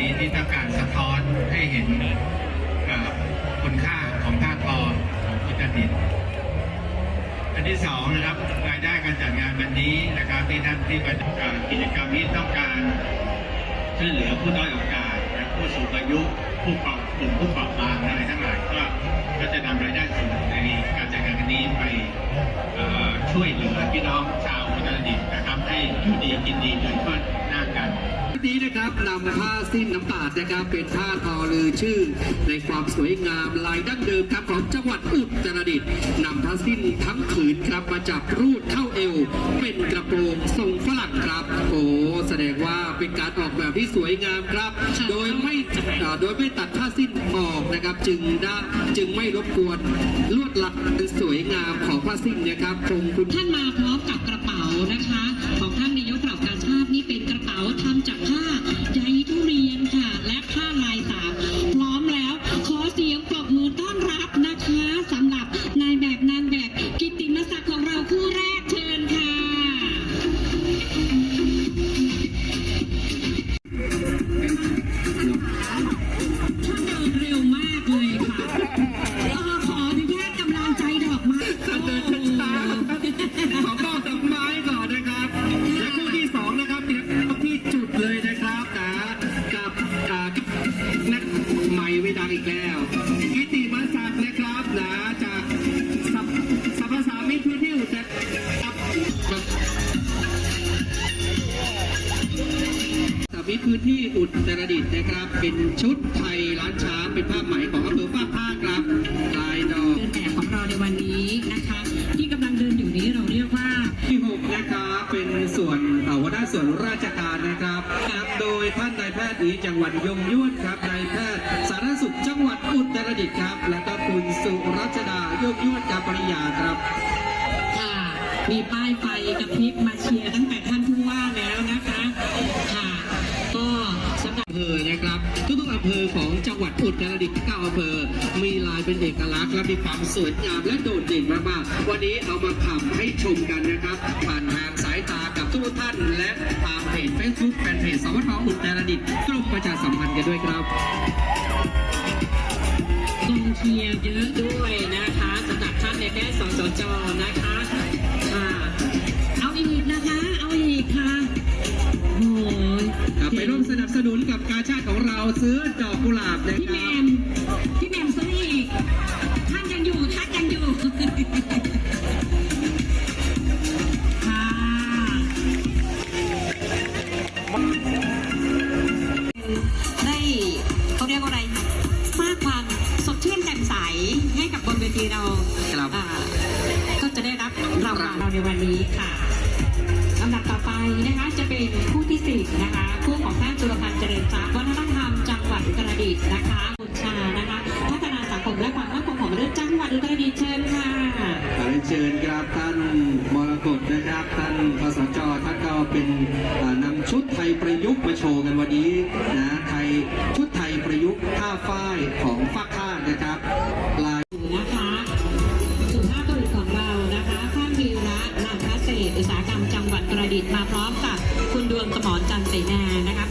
นี้ที่ต้องการสะท้อนให้เห็นคุณค่าของภาคกอของอุตรดิตถ์อันที่สองนะครับรายได้การจัดงานวันนี้นะครับที่ท่านที่ประเอ่อกิจกรรมนี้ต้องการช่วยเหลือผู้ด้อยโอกาสและผู้สูงอายุผู้เปราะกลุ่มผู้เปราะบางอะไรทั้งหลายก็ก็จะนำรายได้ส่วนหนึ่งในการจัดงานครั้งนี้ไปช่วยเหลือพี่น้องชาวอุตรดิตถ์นะครับให้อยู่ดีกินดีโดยทั่วหน้ากัน นี้นะครับนำผ้าสิ้นน้ำตาดนะครับ เป็นผ้าทอลือชื่อ ในความสวยงามลายดั้งเดิมครับของจังหวัดอุตรดิตถ์นำผ้าสิ้นทั้งผืนครับมาจับรูดเข้าเอว เป็นกระโปรงทรงฝรั่งครับ โอ้แสดงว่าเป็นการออกแบบที่สวยงามครับ โดยไม่โดยไม่ตัดผ้าสิ้นออกนะครับ จึงได้จึงไม่รบกวนลวดลายสวยงามของผ้าสิ้นนะครับคงคุณท่านมา พื้นที่อุตรดิตถ์นะครับ เป็นชุดไทยล้านช้างเป็นผ้าไหมของอำเภอฟ้ากผ้าครับลายดอกเดินแบบของเราในวันนี้นะคะ ที่กำลังเดินอยู่นี้เราเรียกว่าที่6นะครับเป็นส่วนเอ่อหัวหน้าส่วนราชการนะครับครับโดยท่านนายแพทย์อีจังหวัดยงยวดครับนายแพทย์สาธารณสุขจังหวัดอุตรดิตถ์ครับ และก็คุณสุรัชดายงยวดกาปริยาครับ ค่ะ มีป้ายไฟกระพริบมา ภอนะครับ ทุกๆอำเภอของจังหวัดอุตรดิตถ์เก้าอำเภอ มีลายเป็นเอกลักษณ์และมีความสวยงามและโดดเด่นมากๆ วันนี้เอามาขับให้ชมกันนะครับ ผ่านทางสายตากับทุกท่าน และทางเพจเฟซบุ๊กแฟนเพจสวทอุตรดิตถ์กรมประชาสัมพันธ์กันด้วยครับกองเชียร์เยอะด้วยนะคะสำหรับท่านในแพทย์สสจนะคะคะ อกกุหลาบนะพี่คแมรับมพี่แมมซื้ออีก ท่านยังอยู่ท่านยังอยู่ค่ะได้เขาเรียกว่าอะไรสร้างความสดชื่นแจ่มใสให้กับบนเวทีเราครับอ่าก็จะได้รับรางวัลเราในวันนี้ค่ะลำดับต่อไปนะคะจะเป็นคู่ที่สิบนะคะ เชิญครับท่านมรกตนะครับท่านพสจท่านก็เป็นอ่านำชุดไทยประยุกต์มาโชว์กันวันนี้นะไทยชุดไทยประยุกต์ผ้าฝ้ายของฟ้าข้านะครับลายนะคะสุภาพบุรุษของเรานะคะท่านวีระนันทเศษอุตสาหกรรมจังหวัดอุตรดิตถ์มาพร้อมกับคุณดวงสมรจันทร์เสนานะคะ